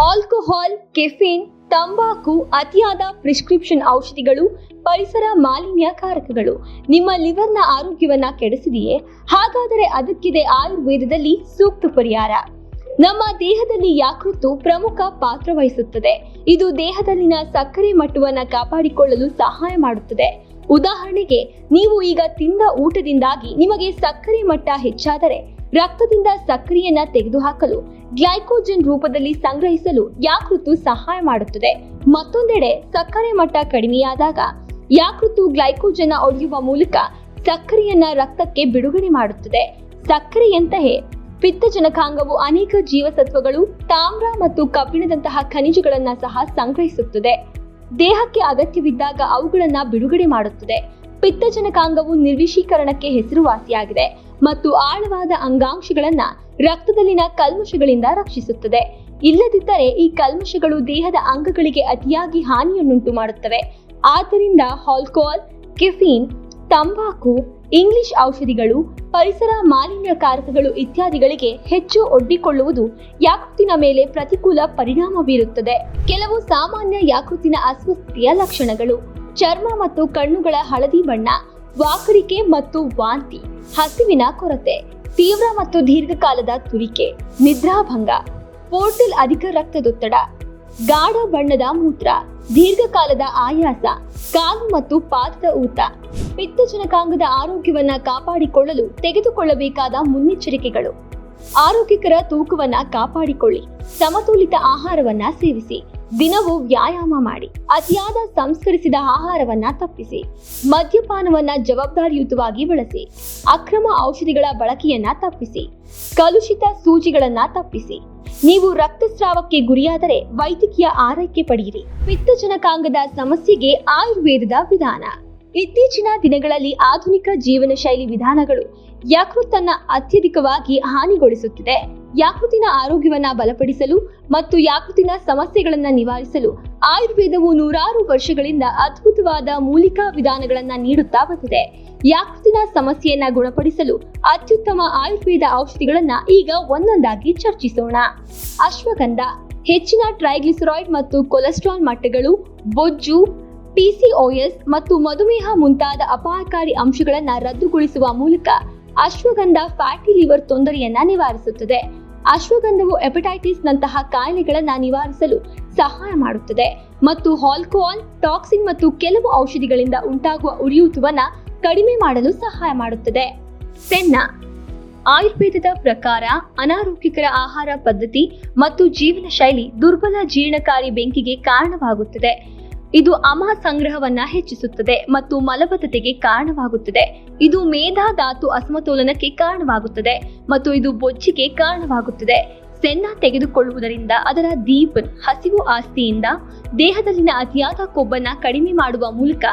Alcohol, caffeine, ತಂಬಾಕು, ಅತಿಯಾದ prescription ಔಷಧಿಗಳು, ಪರಿಸರ ಮಾಲಿನ್ಯಕಾರಕಗಳು ನಿಮ್ಮ ಲಿವರ್ನ ಆರೋಗ್ಯವನ್ನ ಕೆಡಿಸಿದೆಯೇ? ಹಾಗಾದರೆ ಅದಕ್ಕಿದೆ ಆಯುರ್ವೇದದಲ್ಲಿ ಸೂಕ್ತ ಪರಿಹಾರ. ನಮ್ಮ ದೇಹದಲ್ಲಿ ಯಾಕೃತ್ತು ಪ್ರಮುಖ ಪಾತ್ರ ವಹಿಸುತ್ತದೆ. ಇದು ದೇಹದಲ್ಲಿನ ಸಕ್ಕರೆ ಮಟ್ಟವನ್ನ ಕಾಪಾಡಿಕೊಳ್ಳಲು ಸಹಾಯ ಮಾಡುತ್ತದೆ. ಉದಾಹರಣೆಗೆ, ನೀವು ಈಗ ತಿಂದ ಊಟದಿಂದಾಗಿ ನಿಮಗೆ ಸಕ್ಕರೆ ಮಟ್ಟ ಹೆಚ್ಚಾದರೆ ರಕ್ತದಿಂದ ಸಕ್ಕರೆಯನ್ನ ತೆಗೆದುಹಾಕಲು ಗ್ಲೈಕೋಜನ್ ರೂಪದಲ್ಲಿ ಸಂಗ್ರಹಿಸಲು ಯಾಕೃತು ಸಹಾಯ ಮಾಡುತ್ತದೆ. ಮತ್ತೊಂದೆಡೆ ಸಕ್ಕರೆ ಮಟ್ಟ ಕಡಿಮೆಯಾದಾಗ ಯಾಕೃತು ಗ್ಲೈಕೋಜನ್ ಒಡೆಯುವ ಮೂಲಕ ಸಕ್ಕರೆಯನ್ನ ರಕ್ತಕ್ಕೆ ಬಿಡುಗಡೆ ಮಾಡುತ್ತದೆ. ಸಕ್ಕರೆಯಂತೆಯೇ ಪಿತ್ತಜನಕಾಂಗವು ಅನೇಕ ಜೀವಸತ್ವಗಳು, ತಾಮ್ರ ಮತ್ತು ಕಬ್ಬಿಣದಂತಹ ಖನಿಜಗಳನ್ನ ಸಹ ಸಂಗ್ರಹಿಸುತ್ತದೆ. ದೇಹಕ್ಕೆ ಅಗತ್ಯವಿದ್ದಾಗ ಅವುಗಳನ್ನ ಬಿಡುಗಡೆ ಮಾಡುತ್ತದೆ. ಪಿತ್ತಜನಕಾಂಗವು ನಿರ್ವಿಷೀಕರಣಕ್ಕೆ ಹೆಸರುವಾಸಿಯಾಗಿದೆ ಮತ್ತು ಆಳವಾದ ಅಂಗಾಂಶಗಳನ್ನ ರಕ್ತದಲ್ಲಿನ ಕಲ್ಮಶಗಳಿಂದ ರಕ್ಷಿಸುತ್ತದೆ. ಇಲ್ಲದಿದ್ದರೆ ಈ ಕಲ್ಮಶಗಳು ದೇಹದ ಅಂಗಗಳಿಗೆ ಅತಿಯಾಗಿ ಹಾನಿಯನ್ನುಂಟು ಮಾಡುತ್ತವೆ. ಆದ್ದರಿಂದ ಹಾಲ್ಕೋಲ್ ಕೆಫೀನ್, ತಂಬಾಕು, ಇಂಗ್ಲಿಷ್ ಔಷಧಿಗಳು, ಪರಿಸರ ಮಾಲಿನ್ಯಕಾರಕಗಳು ಇತ್ಯಾದಿಗಳಿಗೆ ಹೆಚ್ಚು ಒಡ್ಡಿಕೊಳ್ಳುವುದು ಯಾಕೃತಿನ ಮೇಲೆ ಪ್ರತಿಕೂಲ ಪರಿಣಾಮ ಬೀರುತ್ತದೆ. ಕೆಲವು ಸಾಮಾನ್ಯ ಯಾಕೃತಿನ ಅಸ್ವಸ್ಥತೆಯ ಲಕ್ಷಣಗಳು. ಚರ್ಮ ಮತ್ತು ಕಣ್ಣುಗಳ ಹಳದಿ ಬಣ್ಣ, ವಾಕರಿಕೆ ಮತ್ತು ವಾಂತಿ, ಹಸಿವಿನ ಕೊರತೆ, ತೀವ್ರ ಮತ್ತು ದೀರ್ಘಕಾಲದ ತುರಿಕೆ, ನಿದ್ರಾಭಂಗ, ಪೋರ್ಟಲ್ ಅಧಿಕ ರಕ್ತದೊತ್ತಡ, ಗಾಢ ಬಣ್ಣದ ಮೂತ್ರ, ದೀರ್ಘಕಾಲದ ಆಯಾಸ, ಕಾಲು ಮತ್ತು ಪಾದದ ಊತ, ಪಿತ್ತಜನಕಾಂಗದ ಆರೋಗ್ಯವನ್ನ ಕಾಪಾಡಿಕೊಳ್ಳಲು ತೆಗೆದುಕೊಳ್ಳಬೇಕಾದ ಮುನ್ನೆಚ್ಚರಿಕೆಗಳು. ಆರೋಗ್ಯಕರ ತೂಕವನ್ನ ಕಾಪಾಡಿಕೊಳ್ಳಿ, ಸಮತೋಲಿತ ಆಹಾರವನ್ನ ಸೇವಿಸಿ ದಿನವೂ ವ್ಯಾಯಾಮ ಮಾಡಿ, ಅತಿಯಾದ ಸಂಸ್ಕರಿಸಿದ ಆಹಾರವನ್ನ ತಪ್ಪಿಸಿ, ಮದ್ಯಪಾನವನ್ನ ಜವಾಬ್ದಾರಿಯುತವಾಗಿ ಬಳಸಿ, ಅಕ್ರಮ ಔಷಧಿಗಳ ಬಳಕೆಯನ್ನ ತಪ್ಪಿಸಿ, ಕಲುಷಿತ ಸೂಜಿಗಳನ್ನ ತಪ್ಪಿಸಿ. ನೀವು ರಕ್ತಸ್ರಾವಕ್ಕೆ ಗುರಿಯಾದರೆ ವೈದ್ಯಕೀಯ ಆರೈಕೆ ಪಡೆಯಿರಿ. ಪಿತ್ತಜನಕಾಂಗದ ಸಮಸ್ಯೆಗೆ ಆಯುರ್ವೇದದ ವಿಧಾನ. ಇತ್ತೀಚಿನ ದಿನಗಳಲ್ಲಿ ಆಧುನಿಕ ಜೀವನ ಶೈಲಿ ವಿಧಾನಗಳು ಯಕೃತ್ತನ್ನ ಅತ್ಯಧಿಕವಾಗಿ ಹಾನಿಗೊಳಿಸುತ್ತಿದೆ. ಯಾಕೃತಿನ ಆರೋಗ್ಯವನ್ನ ಬಲಪಡಿಸಲು ಮತ್ತು ಯಾಕೃತಿನ ಸಮಸ್ಯೆಗಳನ್ನ ನಿವಾರಿಸಲು ಆಯುರ್ವೇದವು ನೂರಾರು ವರ್ಷಗಳಿಂದ ಅದ್ಭುತವಾದ ಮೂಲಿಕಾ ವಿಧಾನಗಳನ್ನ ನೀಡುತ್ತಾ ಬಂದಿದೆ. ಯಾಕೃತಿನ ಸಮಸ್ಯೆಯನ್ನ ಗುಣಪಡಿಸಲು ಅತ್ಯುತ್ತಮ ಆಯುರ್ವೇದ ಔಷಧಿಗಳನ್ನ ಈಗ ಒಂದೊಂದಾಗಿ ಚರ್ಚಿಸೋಣ. ಅಶ್ವಗಂಧ, ಹೆಚ್ಚಿನ ಟ್ರೈಗ್ಲಿಸರಾಯ್ಡ್ ಮತ್ತು ಕೊಲೆಸ್ಟ್ರಾಲ್ ಮಟ್ಟಗಳು, ಬೊಜ್ಜು ಪಿಸಿಒಎಸ್ ಮತ್ತು ಮಧುಮೇಹ ಮುಂತಾದ ಅಪಾಯಕಾರಿ ಅಂಶಗಳನ್ನ ರದ್ದುಗೊಳಿಸುವ ಮೂಲಕ ಅಶ್ವಗಂಧ ಫ್ಯಾಟಿ ಲಿವರ್ ತೊಂದರೆಯನ್ನ ನಿವಾರಿಸುತ್ತದೆ. ಅಶ್ವಗಂಧವು ಹೆಪಟೈಟಿಸ್ ನಂತಹ ಕಾಯಿಲೆಗಳನ್ನ ನಿವಾರಿಸಲು ಸಹಾಯ ಮಾಡುತ್ತದೆ ಮತ್ತು ಹಾಲ್ಕೋಲ್ ಟಾಕ್ಸಿನ್ ಮತ್ತು ಕೆಲವು ಔಷಧಿಗಳಿಂದ ಉಂಟಾಗುವ ಉರಿಯೂತವನ್ನು ಕಡಿಮೆ ಮಾಡಲು ಸಹಾಯ ಮಾಡುತ್ತದೆ. ಸೆನ್ನ ಆಯುರ್ವೇದದ ಪ್ರಕಾರ ಅನಾರೋಗ್ಯಕರ ಆಹಾರ ಪದ್ಧತಿ ಮತ್ತು ಜೀವನ ಶೈಲಿ ದುರ್ಬಲ ಜೀರ್ಣಕಾರಿ ಬೆಂಕಿಗೆ ಕಾರಣವಾಗುತ್ತದೆ. ಇದು ಅಮ ಸಂಗ್ರಹವನ್ನ ಹೆಚ್ಚಿಸುತ್ತದೆ ಮತ್ತು ಮಲಬದ್ಧತೆಗೆ ಕಾರಣವಾಗುತ್ತದೆ. ಇದು ಮೇಧಾಧಾತು ಅಸಮತೋಲನಕ್ಕೆ ಕಾರಣವಾಗುತ್ತದೆ ಮತ್ತು ಇದು ಬೊಜ್ಜಿಗೆ ಕಾರಣವಾಗುತ್ತದೆ. ಸೆನ್ನ ತೆಗೆದುಕೊಳ್ಳುವುದರಿಂದ ಅದರ ದೀಪ್, ಹಸಿವು ಆಸ್ತಿಯಿಂದ ದೇಹದಲ್ಲಿನ ಅತಿಯಾದ ಕೊಬ್ಬನ್ನ ಕಡಿಮೆ ಮಾಡುವ ಮೂಲಕ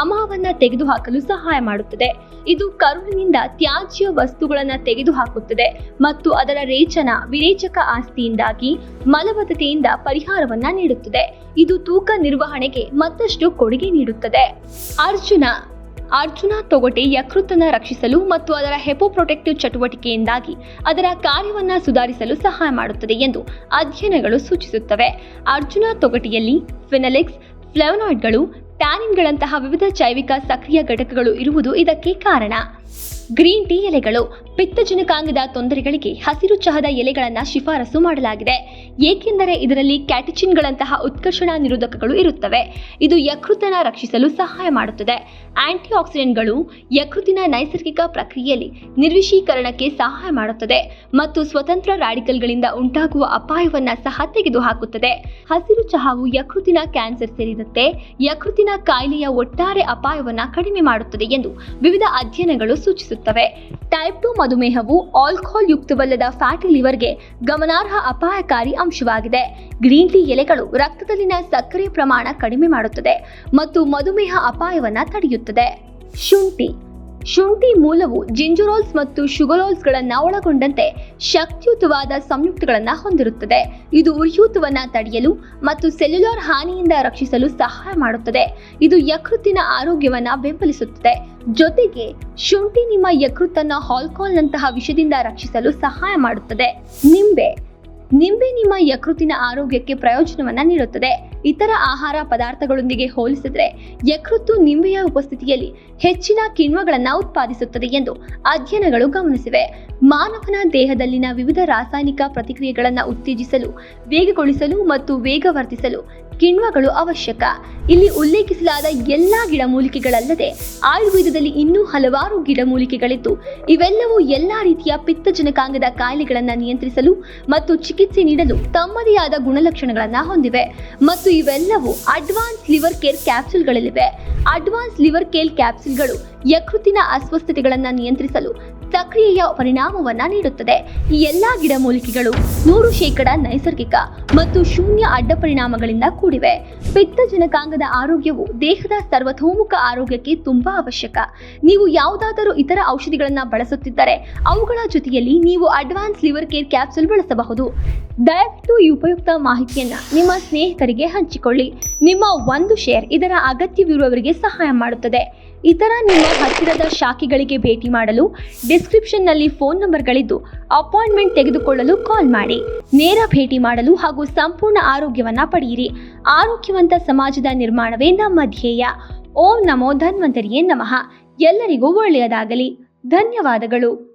ಅಮಾವನ್ನ ತೆಗೆದುಹಾಕಲು ಸಹಾಯ ಮಾಡುತ್ತದೆ. ಇದು ಕರುಳಿನಿಂದ ತ್ಯಾಜ್ಯ ವಸ್ತುಗಳನ್ನ ತೆಗೆದುಹಾಕುತ್ತದೆ ಮತ್ತು ಅದರ ರೇಚನ ವಿರೇಚಕ ಆಸ್ತಿಯಿಂದಾಗಿ ಮಲಬದ್ಧತೆಯಿಂದ ಪರಿಹಾರವನ್ನ ನೀಡುತ್ತದೆ. ಇದು ತೂಕ ನಿರ್ವಹಣೆಗೆ ಮತ್ತಷ್ಟು ಕೊಡುಗೆ ನೀಡುತ್ತದೆ. ಅರ್ಜುನ ಅರ್ಜುನ ತೊಗಟೆ ಯಕೃತ್ತನ್ನ ರಕ್ಷಿಸಲು ಮತ್ತು ಅದರ ಹೆಪೋಪ್ರೊಟೆಕ್ಟಿವ್ ಚಟುವಟಿಕೆಯಿಂದಾಗಿ ಅದರ ಕಾರ್ಯವನ್ನು ಸುಧಾರಿಸಲು ಸಹಾಯ ಮಾಡುತ್ತದೆ ಎಂದು ಅಧ್ಯಯನಗಳು ಸೂಚಿಸುತ್ತವೆ. ಅರ್ಜುನ ತೊಗಟೆಯಲ್ಲಿ ಫಿನಲಿಕ್ಸ್, ಫ್ಲೆವನಾಯ್ಡ್ಗಳು, ಟ್ಯಾನಿನ್ಗಳಂತಹ ವಿವಿಧ ಜೈವಿಕ ಸಕ್ರಿಯ ಘಟಕಗಳು ಇರುವುದು ಇದಕ್ಕೆ ಕಾರಣ. ಗ್ರೀನ್ ಟೀ ಎಲೆಗಳು ಪಿತ್ತಜನಕಾಂಗದ ತೊಂದರೆಗಳಿಗೆ ಹಸಿರು ಚಹದ ಎಲೆಗಳನ್ನು ಶಿಫಾರಸು ಮಾಡಲಾಗಿದೆ. ಏಕೆಂದರೆ ಇದರಲ್ಲಿ ಕ್ಯಾಟಿಚಿನ್ಗಳಂತಹ ಉತ್ಕರ್ಷಣ ನಿರೋಧಕಗಳು ಇರುತ್ತವೆ. ಇದು ಯಕೃತನ ರಕ್ಷಿಸಲು ಸಹಾಯ ಮಾಡುತ್ತದೆ. ಆಂಟಿ ಆಕ್ಸಿಡೆಂಟ್ಗಳು ಯಕೃತಿನ ನೈಸರ್ಗಿಕ ಪ್ರಕ್ರಿಯೆಯಲ್ಲಿ ನಿರ್ವಿಷೀಕರಣಕ್ಕೆ ಸಹಾಯ ಮಾಡುತ್ತದೆ ಮತ್ತು ಸ್ವತಂತ್ರ ರಾಡಿಕಲ್ಗಳಿಂದ ಉಂಟಾಗುವ ಅಪಾಯವನ್ನು ಸಹ ತೆಗೆದುಹಾಕುತ್ತದೆ. ಹಸಿರು ಚಹಾವು ಯಕೃತಿನ ಕ್ಯಾನ್ಸರ್ ಸೇರಿದಂತೆ ಯಕೃತಿನ ಕಾಯಿಲೆಯ ಒಟ್ಟಾರೆ ಅಪಾಯವನ್ನು ಕಡಿಮೆ ಮಾಡುತ್ತದೆ ಎಂದು ವಿವಿಧ ಅಧ್ಯಯನಗಳು ಸೂಚಿಸುತ್ತವೆ. ಟೈಪ್ ಟು ಮಧುಮೇಹವು ಆಲ್ಕೋಹಾಲ್ ಯುಕ್ತವಲ್ಲದ ಫ್ಯಾಟಿ ಲಿವರ್ಗೆ ಗಮನಾರ್ಹ ಅಪಾಯಕಾರಿ ಅಂಶವಾಗಿದೆ. ಗ್ರೀನ್ ಟೀ ಎಲೆಗಳು ರಕ್ತದಲ್ಲಿನ ಸಕ್ಕರೆ ಪ್ರಮಾಣ ಕಡಿಮೆ ಮಾಡುತ್ತದೆ ಮತ್ತು ಮಧುಮೇಹ ಅಪಾಯವನ್ನು ತಡೆಯುತ್ತದೆ. ಶುಂಠಿ. ಶುಂಠಿ ಮೂಲವು ಜಿಂಜುರೋಲ್ಸ್ ಮತ್ತು ಶುಗರೋಲ್ಸ್ಗಳನ್ನು ಒಳಗೊಂಡಂತೆ ಶಕ್ತಿಯುತವಾದ ಸಂಯುಕ್ತಗಳನ್ನು ಹೊಂದಿರುತ್ತದೆ. ಇದು ಉರಿಯೂತವನ್ನ ತಡೆಯಲು ಮತ್ತು ಸೆಲ್ಯುಲಾರ್ ಹಾನಿಯಿಂದ ರಕ್ಷಿಸಲು ಸಹಾಯ ಮಾಡುತ್ತದೆ. ಇದು ಯಕೃತ್ತಿನ ಆರೋಗ್ಯವನ್ನ ಬೆಂಬಲಿಸುತ್ತದೆ. ಜೊತೆಗೆ ಶುಂಠಿ ನಿಮ್ಮ ಯಕೃತ್ತನ್ನ ಹಾಲ್ಕಾಲ್ನಂತಹ ವಿಷದಿಂದ ರಕ್ಷಿಸಲು ಸಹಾಯ ಮಾಡುತ್ತದೆ. ನಿಂಬೆ ನಿಂಬೆ ನಿಮ್ಮ ಯಕೃತ್ತಿನ ಆರೋಗ್ಯಕ್ಕೆ ಪ್ರಯೋಜನವನ್ನ ನೀಡುತ್ತದೆ. ಇತರ ಆಹಾರ ಪದಾರ್ಥಗಳೊಂದಿಗೆ ಹೋಲಿಸಿದರೆ ಯಕೃತ್ತು ನಿಂಬೆಯ ಉಪಸ್ಥಿತಿಯಲ್ಲಿ ಹೆಚ್ಚಿನ ಕಿಣ್ವಗಳನ್ನು ಉತ್ಪಾದಿಸುತ್ತದೆ ಎಂದು ಅಧ್ಯಯನಗಳು ಗಮನಿಸಿವೆ. ಮಾನವನ ದೇಹದಲ್ಲಿನ ವಿವಿಧ ರಾಸಾಯನಿಕ ಪ್ರತಿಕ್ರಿಯೆಗಳನ್ನು ಉತ್ತೇಜಿಸಲು, ವೇಗಗೊಳಿಸಲು ಮತ್ತು ವೇಗವರ್ಧಿಸಲು ಕಿಣ್ವಗಳು ಅವಶ್ಯಕ. ಇಲ್ಲಿ ಉಲ್ಲೇಖಿಸಲಾದ ಎಲ್ಲಾ ಗಿಡಮೂಲಿಕೆಗಳಲ್ಲದೆ ಆಯುರ್ವೇದದಲ್ಲಿ ಇನ್ನೂ ಹಲವಾರು ಗಿಡಮೂಲಿಕೆಗಳಿದ್ದು, ಇವೆಲ್ಲವೂ ಎಲ್ಲಾ ರೀತಿಯ ಪಿತ್ತಜನಕಾಂಗದ ಕಾಯಿಲೆಗಳನ್ನು ನಿಯಂತ್ರಿಸಲು ಮತ್ತು ಚಿಕಿತ್ಸೆ ನೀಡಲು ತಮ್ಮದೇ ಆದ ಗುಣಲಕ್ಷಣಗಳನ್ನು ಹೊಂದಿವೆ. ಮತ್ತು ಇವೆಲ್ಲವೂ ಅಡ್ವಾನ್ಸ್ ಲಿವರ್ ಕೇರ್ ಕ್ಯಾಪ್ಸುಲ್ಗಳಲ್ಲಿವೆ. ಅಡ್ವಾನ್ಸ್ ಲಿವರ್ ಕೇರ್ ಕ್ಯಾಪ್ಸುಲ್ಗಳು ಯಕೃತಿನ ಅಸ್ವಸ್ಥತೆಗಳನ್ನು ನಿಯಂತ್ರಿಸಲು ಸಕ್ರಿಯೆಯ ಪರಿಣಾಮವನ್ನ ನೀಡುತ್ತದೆ. ಈ ಎಲ್ಲಾ ಗಿಡಮೂಲಿಕೆಗಳು ನೂರು ಶೇಕಡ ನೈಸರ್ಗಿಕ ಮತ್ತು ಶೂನ್ಯ ಅಡ್ಡ ಪರಿಣಾಮಗಳಿಂದ ಕೂಡಿವೆ. ಪಿತ್ತಜನಕಾಂಗದ ಆರೋಗ್ಯವು ದೇಹದ ಸರ್ವತೋಮುಖ ಆರೋಗ್ಯಕ್ಕೆ ತುಂಬಾ ಅವಶ್ಯಕ. ನೀವು ಯಾವುದಾದರೂ ಇತರ ಔಷಧಿಗಳನ್ನು ಬಳಸುತ್ತಿದ್ದರೆ ಅವುಗಳ ಜೊತೆಯಲ್ಲಿ ನೀವು ಅಡ್ವಾನ್ಸ್ ಲಿವರ್ ಕೇರ್ ಕ್ಯಾಪ್ಸೂಲ್ ಬಳಸಬಹುದು. ದಯವಿಟ್ಟು ಈ ಉಪಯುಕ್ತ ಮಾಹಿತಿಯನ್ನ ನಿಮ್ಮ ಸ್ನೇಹಿತರಿಗೆ ಹಂಚಿಕೊಳ್ಳಿ. ನಿಮ್ಮ ಒಂದು ಶೇರ್ ಇದರ ಅಗತ್ಯವಿರುವವರಿಗೆ ಸಹಾಯ ಮಾಡುತ್ತದೆ. ಇತರ ನಿಮ್ಮ ಹತ್ತಿರದ ಶಾಖೆಗಳಿಗೆ ಭೇಟಿ ಮಾಡಲು ಡಿಸ್ಕ್ರಿಪ್ಷನ್ನಲ್ಲಿ ಫೋನ್ ನಂಬರ್ಗಳಿದ್ದು ಅಪಾಯಿಂಟ್ಮೆಂಟ್ ತೆಗೆದುಕೊಳ್ಳಲು ಕಾಲ್ ಮಾಡಿ. ನೇರ ಭೇಟಿ ಮಾಡಲು ಹಾಗೂ ಸಂಪೂರ್ಣ ಆರೋಗ್ಯವನ್ನು ಪಡೆಯಿರಿ. ಆರೋಗ್ಯವಂತ ಸಮಾಜದ ನಿರ್ಮಾಣವೇ ನಮ್ಮ ಧ್ಯೇಯ. ಓಂ ನಮೋ ಧನ್ವಂತರಿಯೇ ನಮಃ. ಎಲ್ಲರಿಗೂ ಒಳ್ಳೆಯದಾಗಲಿ. ಧನ್ಯವಾದಗಳು.